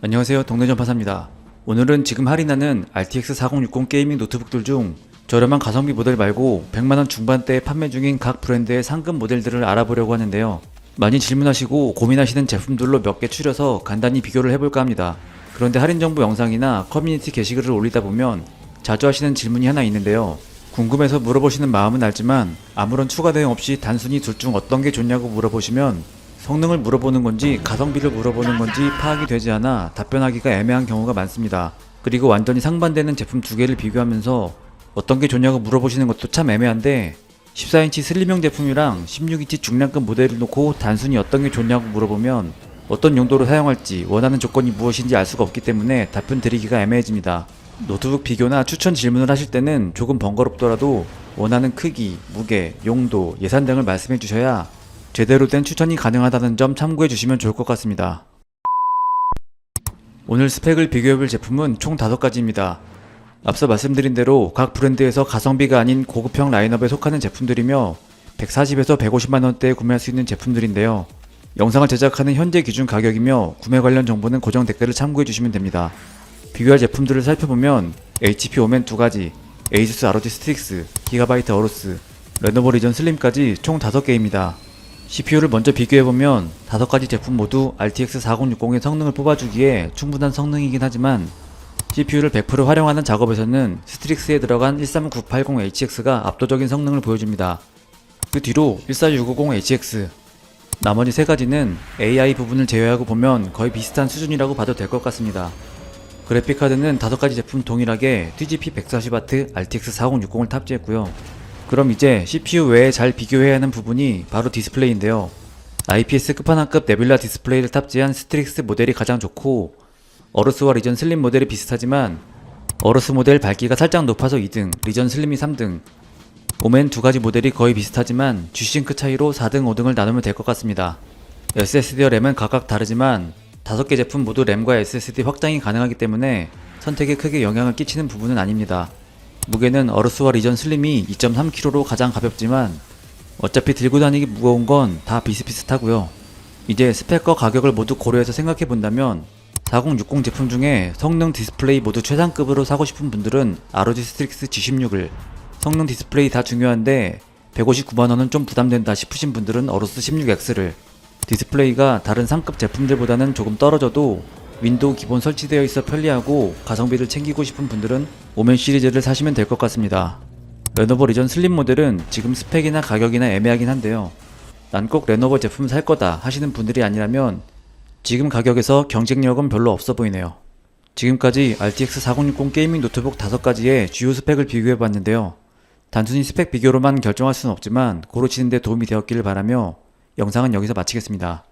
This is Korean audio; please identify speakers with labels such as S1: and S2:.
S1: 안녕하세요. 동네전파사입니다. 오늘은 지금 할인하는 RTX 4060 게이밍 노트북들 중 저렴한 가성비 모델 말고 100만원 중반대에 판매 중인 각 브랜드의 상급 모델들을 알아보려고 하는데요. 많이 질문하시고 고민하시는 제품들로 몇 개 추려서 간단히 비교를 해볼까 합니다. 그런데 할인 정보 영상이나 커뮤니티 게시글을 올리다 보면 자주 하시는 질문이 하나 있는데요. 궁금해서 물어보시는 마음은 알지만 아무런 추가 내용 없이 단순히 둘 중 어떤 게 좋냐고 물어보시면 성능을 물어보는 건지 가성비를 물어보는 건지 파악이 되지 않아 답변하기가 애매한 경우가 많습니다. 그리고 완전히 상반되는 제품 두 개를 비교하면서 어떤 게 좋냐고 물어보시는 것도 참 애매한데 14인치 슬림형 제품이랑 16인치 중량급 모델을 놓고 단순히 어떤 게 좋냐고 물어보면 어떤 용도로 사용할지 원하는 조건이 무엇인지 알 수가 없기 때문에 답변 드리기가 애매해집니다. 노트북 비교나 추천 질문을 하실 때는 조금 번거롭더라도 원하는 크기, 무게, 용도, 예산 등을 말씀해 주셔야 제대로 된 추천이 가능하다는 점 참고해 주시면 좋을 것 같습니다. 오늘 스펙을 비교해볼 제품은 총 5가지입니다. 앞서 말씀드린 대로 각 브랜드에서 가성비가 아닌 고급형 라인업에 속하는 제품들이며 140에서 150만원대에 구매할 수 있는 제품들인데요. 영상을 제작하는 현재 기준 가격이며 구매 관련 정보는 고정 댓글을 참고해 주시면 됩니다. 비교할 제품들을 살펴보면 HP 오멘 2가지, 에이수스 ROG 스틱스, 기가바이트 어로스, 레노버 리전 슬림까지 총 5개입니다. CPU를 먼저 비교해보면 5가지 제품 모두 RTX 4060의 성능을 뽑아주기에 충분한 성능이긴 하지만 CPU를 100% 활용하는 작업에서는 스트릭스에 들어간 13980HX가 압도적인 성능을 보여줍니다. 그 뒤로 14650HX 나머지 세 가지는 AI 부분을 제외하고 보면 거의 비슷한 수준이라고 봐도 될 것 같습니다. 그래픽카드는 5가지 제품 동일하게 TGP 140W RTX 4060을 탑재했고요. 그럼 이제 CPU 외에 잘 비교해야 하는 부분이 바로 디스플레이인데요. IPS 끝판왕급 네뷸라 디스플레이를 탑재한 스트릭스 모델이 가장 좋고 어르스와 리전 슬림 모델이 비슷하지만 어르스 모델 밝기가 살짝 높아서 2등, 리전 슬림이 3등 오멘 두 가지 모델이 거의 비슷하지만 G싱크 차이로 4등, 5등을 나누면 될 것 같습니다. SSD와 램은 각각 다르지만 5개 제품 모두 램과 SSD 확장이 가능하기 때문에 선택에 크게 영향을 끼치는 부분은 아닙니다. 무게는 어르스와 리전 슬림이 2.3kg로 가장 가볍지만 어차피 들고 다니기 무거운 건 다 비슷비슷하고요. 이제 스펙과 가격을 모두 고려해서 생각해 본다면 4060 제품 중에 성능 디스플레이 모두 최상급으로 사고 싶은 분들은 ROG 스트릭스 G16을 성능 디스플레이 다 중요한데 159만원은 좀 부담된다 싶으신 분들은 어로스 16X를 디스플레이가 다른 상급 제품들보다는 조금 떨어져도 윈도우 기본 설치되어 있어 편리하고 가성비를 챙기고 싶은 분들은 오멘 시리즈를 사시면 될 것 같습니다. 레노버 리전 슬림 모델은 지금 스펙이나 가격이나 애매하긴 한데요. 난 꼭 레노버 제품 살 거다 하시는 분들이 아니라면 지금 가격에서 경쟁력은 별로 없어 보이네요. 지금까지 RTX 4060 게이밍 노트북 5가지의 주요 스펙을 비교해 봤는데요. 단순히 스펙 비교로만 결정할 수는 없지만 고르시는데 도움이 되었기를 바라며 영상은 여기서 마치겠습니다.